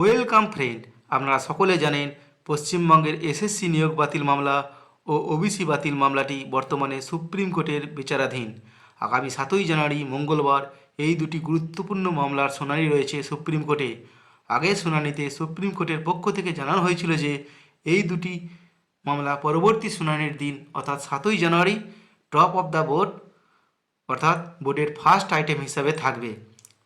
Welcome friend, আপনারা সকলে জানেন পশ্চিমবঙ্গের এসএসসি নিয়োগ বাতিল মামলা ও ওবিসি বাতিল মামলাটি বর্তমানে সুপ্রিম কোর্টের বিচারাধীন। আগামী সাতই জানুয়ারি, মঙ্গলবার, এই দুটি গুরুত্বপূর্ণ মামলার শুনানি রয়েছে সুপ্রিম কোর্টে। আগের শুনানিতে সুপ্রিম কোর্টের পক্ষ থেকে জানানো হয়েছিল যে, এই দুটি মামলা পরবর্তী শুনানির দিন, অর্থাৎ সাতই January top of the board অর্থাৎ বোর্ডের ফার্স্ট আইটেম হিসাবে থাকবে।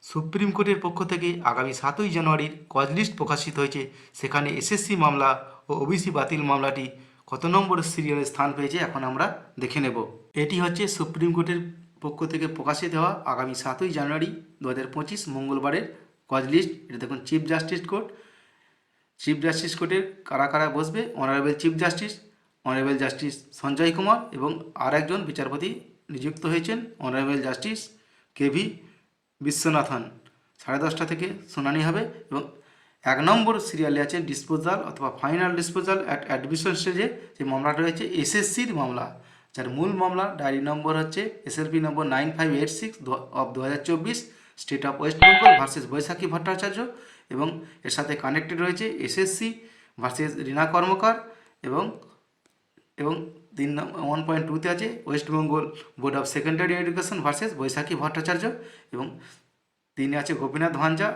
সুপ্রিম কোর্টের পক্ষ থেকে আগামী সাতই জানুয়ারির কজ লিস্ট প্রকাশিত হয়েছে। সেখানে এসএসসি মামলা ও ওবিসি বাতিল মামলাটি কত নম্বর সিরিয়ালে স্থান পেয়েছে এখন আমরা দেখে নেব। এটি হচ্ছে সুপ্রিম কোর্টের পক্ষ থেকে প্রকাশিত হওয়া আগামী সাতই জানুয়ারি দু হাজার পঁচিশ মঙ্গলবারের কজ লিস্ট। এটা দেখুন chief justice court chief justice কোর্টের কারা কারা বসবে? Honourable chief justice honourable justice Sanjay Kumar এবং আর একজন বিচারপতি নিযুক্ত হয়েছেন অনারেবল জাস্টিস কেভি বিশ্বনাথন। সাড়ে দশটা থেকে শুনানি হবে এবং এক নম্বর সিরিয়ালে আছে ডিসপোজাল অথবা ফাইনাল ডিসপোজাল অ্যাট অ্যাডমিশন স্টেজে যে মামলাটা রয়েছে, এসএসসির মামলা। যার মূল মামলা ডায়েরি নম্বর হচ্ছে SLP number nine five eight six of দু হাজার চব্বিশ, state of West Bengal versus Baishakhi Bhattacharya এবং এর সাথে কানেক্টেড রয়েছে এসএসসি ভার্সেস রীনা কর্মকার এবং এবং তিন ওয়ান পয়েন্ট টুতে আছে West Bengal board of secondary education versus Baishakhi Bhattacharya এবং তিনে আছে Gopinath Bhanja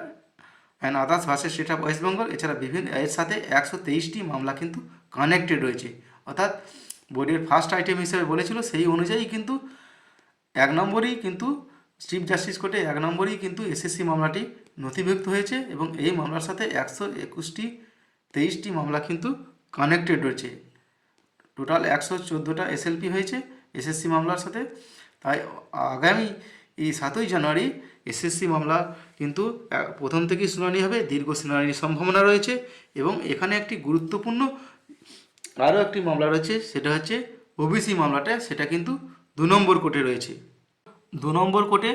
and others versus state of West Bengal এছাড়া বিভিন্ন, এর সাথে একশো তেইশটি মামলা কিন্তু কানেক্টেড রয়েছে। অর্থাৎ বোর্ডের ফার্স্ট আইটেম হিসেবে বলেছিল, সেই অনুযায়ী কিন্তু এক নম্বরেই কিন্তু চিফ জাস্টিস কোর্টে এক নম্বরেই কিন্তু এসএসসি মামলাটি নথিভুক্ত হয়েছে এবং এই মামলার সাথে একশো একুশটি তেইশটি মামলা কিন্তু কানেক্টেড রয়েছে। টোটাল একশো চোদ্দোটা এসএলপি হয়েছে এসএসসি মামলার সাথে। তাই আগামী এই সাতই জানুয়ারি এসএসসি মামলা কিন্তু প্রথম থেকেই শুনানি হবে, দীর্ঘ শুনানির সম্ভাবনা রয়েছে এবং এখানে একটি গুরুত্বপূর্ণ আরও একটি মামলা রয়েছে, সেটা হচ্ছে ওবিসি মামলাটা, সেটা কিন্তু দু নম্বর কোর্টে রয়েছে। দু নম্বর কোর্টে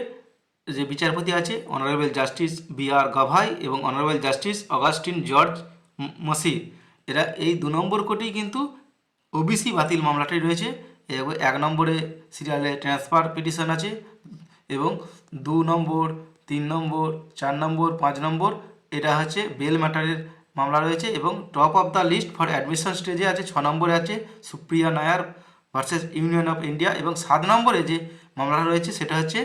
যে বিচারপতি আছে honourable justice B R Gavai এবং অনারেবল জাস্টিস অগাস্টিন জর্জ মসি এরা এই দু নম্বর কোর্টেই কিন্তু ওবিসি বাতিল মামলাটি রয়েছে, এবং এক নম্বরে সিরিয়ালে ট্রান্সফার পিটিশন আছে, এবং দু নম্বর, তিন নম্বর, চার নম্বর, পাঁচ নম্বর, এটা হচ্ছে বেল ম্যাটারের মামলা রয়েছে, এবং top of the list for admission স্টেজে আছে, ছ নম্বরে আছে Supriya Nair versus union of India এবং সাত নম্বরে যে মামলা রয়েছে, সেটা হচ্ছে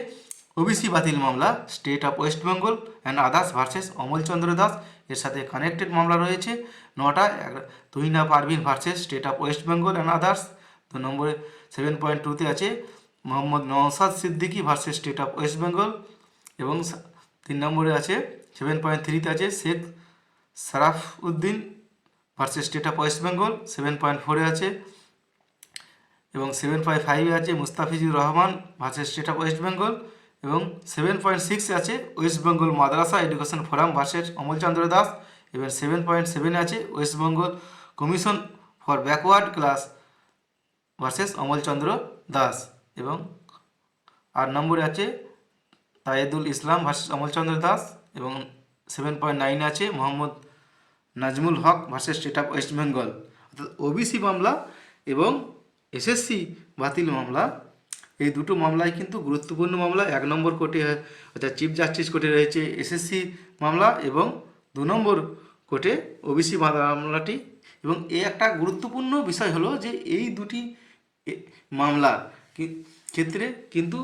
ওবিসি বাতিল মামলা state of West Bengal and others versus Amal Chandra Das এর সাথে কানেক্টেড মামলা রয়েছে। নটা Tuhina Parvin versus state of West Bengal and others দু নম্বরে সেভেন পয়েন্ট টুতে আছে, Mohammad Nausad Siddiqui versus state of West Bengal এবং তিন নম্বরে আছে সেভেন পয়েন্ট থ্রিতে আছে Sheikh Saraf Uddin versus state of West Bengal seven point ফোরে আছে এবং সেভেন পয়েন্ট ফাইভে আছে Mustafizur Rahman versus state of West Bengal এবং সেভেন পয়েন্ট সিক্সে আছে West Bengal madrasa education forum versus Amalchandra Das এবং সেভেন পয়েন্ট সেভেনে আছে West Bengal commission for backward class versus Amalchandra Das এবং আট নম্বরে আছে তায়েদুল ইসলাম ভার্সেস অমলচন্দ্র দাস এবং সেভেন পয়েন্ট নাইনে আছে Mohammad Nazmul Haque versus state of West Bengal অর্থাৎ ওবিসি মামলা এবং এসএসসি বাতিল মামলা এই দুটো মামলাই কিন্তু গুরুত্বপূর্ণ মামলা, এক নম্বর কোর্টে, অর্থাৎ চিফ জাস্টিস কোর্টে রয়েছে এসএসসি মামলা এবং দু নম্বর কোর্টে ওবিসি মামলাটি। এবং এই একটা গুরুত্বপূর্ণ বিষয় হলো যে এই দুটি মামলা ক্ষেত্রে কিন্তু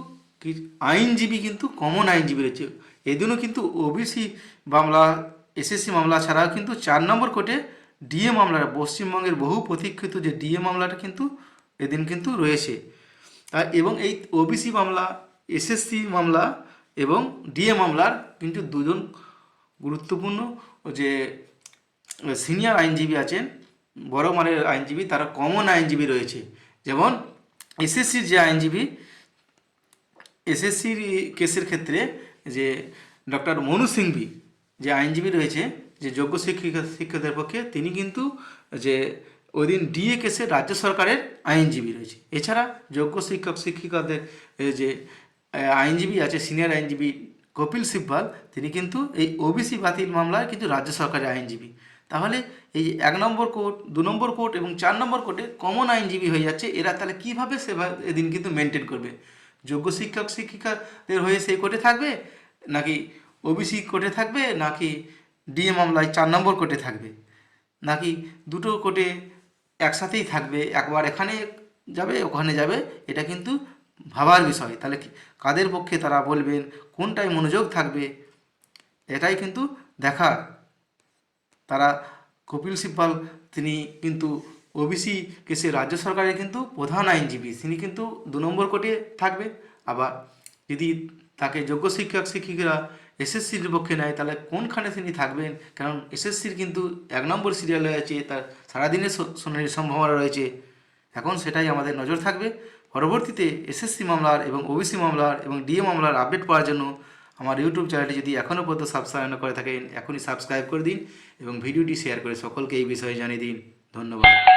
আইনজীবী কিন্তু কমন আইনজীবী রয়েছে। এদিনও কিন্তু ওবিসি মামলা, এসএসসি মামলা ছাড়াও কিন্তু চার নম্বর কোর্টে ডিএ মামলাটা পশ্চিমবঙ্গের বহু প্রতীক্ষিত যে ডিএ মামলাটা কিন্তু এদিন কিন্তু রয়েছে। এবং এই ওবিসি মামলা এসএসসি মামলা এবং ডিএ মামলার কিন্তু দুজন গুরুত্বপূর্ণ যে সিনিয়র আইনজীবী আছেন, বড় মানের আইনজীবী, তারা কমন আইনজীবী রয়েছে। যেমন এসএসসির যে আইনজীবী এসএসসির কেসের ক্ষেত্রে যে ডক্টর মনু সিংভি যে আইনজীবী রয়েছে, যে যোগ্য শিক্ষিকা শিক্ষকদের পক্ষে, তিনি কিন্তু যে ওই দিন ডিএ রাজ্য সরকারের আইনজীবী রয়েছে। এছাড়া যোগ্য শিক্ষক, শিক্ষিকাদের যে আইনজীবী আছে সিনিয়র আইনজীবী কপিল সিব্বাল, তিনি কিন্তু এই ওবিসি বাতিল মামলায় কিন্তু রাজ্য সরকারের আইনজীবী। তাহলে এই এক নম্বর কোর্ট, দু নম্বর কোর্ট এবং চার নম্বর কোর্টে কমন আইনজীবী হয়ে যাচ্ছে, এরা তাহলে কীভাবে সেবা এদিন কিন্তু মেনটেন করবে? যোগ্য শিক্ষক, শিক্ষিকাদের হয়ে সেই কোর্টে থাকবে? নাকি ওবিসি কোর্টে থাকবে? নাকি ডিএ মামলায় চার নম্বর কোর্টে থাকবে? নাকি দুটো কোর্টে একসাথেই থাকবে, একবার এখানে যাবে, ওখানে যাবে, এটা কিন্তু ভাবার বিষয়। তাহলে কাদের পক্ষে তারা বলবেন? কোনটায় মনোযোগ থাকবে? এটাই কিন্তু দেখার। তারা কপিল সিব্বাল, তিনি কিন্তু ওবিসি কেসে রাজ্য সরকারের কিন্তু প্রধান আইনজীবী। তিনি কিন্তু দু নম্বর কোর্টে থাকবে আবার যদি তাকে যোগ্য শিক্ষক, শিক্ষিকারা এসএসসির পক্ষে নেয় তাহলে কোনখানে তিনি থাকবেন? কারণ এসএসসির কিন্তু এক নম্বর সিরিয়াল আছে তার সারাদিনের শুনানির সম্ভাবনা রয়েছে। এখন সেটাই আমাদের নজর থাকবে। পরবর্তীতে এসএসসি মামলার এবং ওবিসি মামলার এবং ডিএ মামলার আপডেট পাওয়ার জন্য আমার ইউটিউব চ্যানেলটি যদি এখনও পর্যন্ত সাবস্ক্রাইব না করে থাকেন, এখনই সাবস্ক্রাইব করে দিন এবং ভিডিওটি শেয়ার করে সকলকে এই বিষয়ে জানিয়ে দিন। ধন্যবাদ।